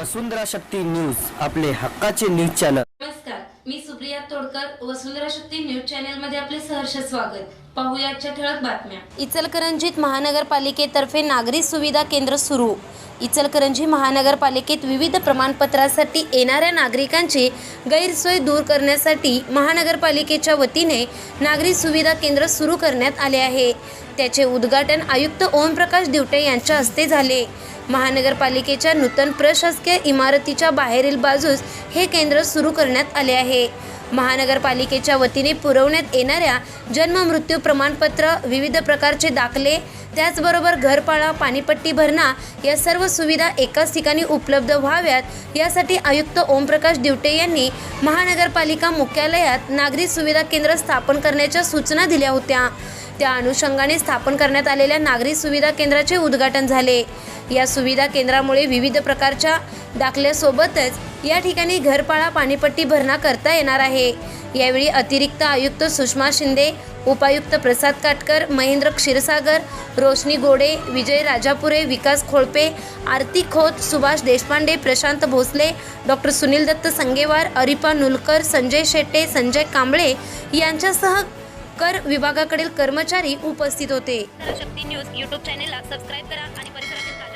वसुंधरा Shakti news आपले हक्काचे news channel. नमस्कार मी सुप्रिया तोडकर वसुंधरा शक्ती न्यूज चॅनलमध्ये आपले सहर्ष स्वागत. पाहूया आजच्या ठळक बातम्या. इचलकरंजीत महानगरपालिकेतर्फे नागरी सुविधा केंद्र सुरू. इचलकरंजी महानगरपालिकेत विविध प्रमाणपत्रासाठी येणाऱ्या नागरिकांची गैरसोय दूर करण्यासाठी महानगरपालिकेच्या वतीने नागरी सुविधा केंद्र सुरू करण्यात आले आहे. त्याचे उद्घाटन आयुक्त ओमप्रकाश दिवटे यांच्या हस्ते झाले. महानगरपालिकेच्या नूतन प्रशासकीय इमारतीच्या बाहेरील बाजूस हे केंद्र सुरू करण्यात आले आहे. महानगरपालिकेच्या वतीने पुरवण्यात येणाऱ्या जन्म मृत्यू प्रमाणपत्र विविध प्रकारचे दाखले त्याचबरोबर घरपाळा पाणीपट्टी भरणा या सर्व सुविधा एकाच ठिकाणी उपलब्ध व्हाव्यात यासाठी आयुक्त ओमप्रकाश दिवटे यांनी महानगरपालिका मुख्यालयात नागरी सुविधा केंद्र स्थापन करण्याच्या सूचना दिल्या होत्या. त्या अनुषंगाने स्थापन करण्यात आलेल्या नागरी सुविधा केंद्राचे उद्घाटन झाले. या सुविधा केंद्रामुळे विविध प्रकारच्या दाखल्यासोबतच या ठिकाणी घरपाळा पाणीपट्टी भरणा करता येणार आहे. यावेळी अतिरिक्त आयुक्त सुषमा शिंदे उपायुक्त प्रसाद काटकर महेंद्र क्षीरसागर रोशनी गोडे विजय राजापुरे विकास खोळपे आरती खोत सुभाष देशपांडे प्रशांत भोसले डॉक्टर सुनील दत्त संगेवार अरिपा नुलकर संजय शेट्टे संजय कांबळे यांच्यासह कर विभागाकडील कर्मचारी उपस्थित होते. शक्ती न्यूज यूट्यूब चॅनेलला सबस्क्राईब करा आणि परिसरातील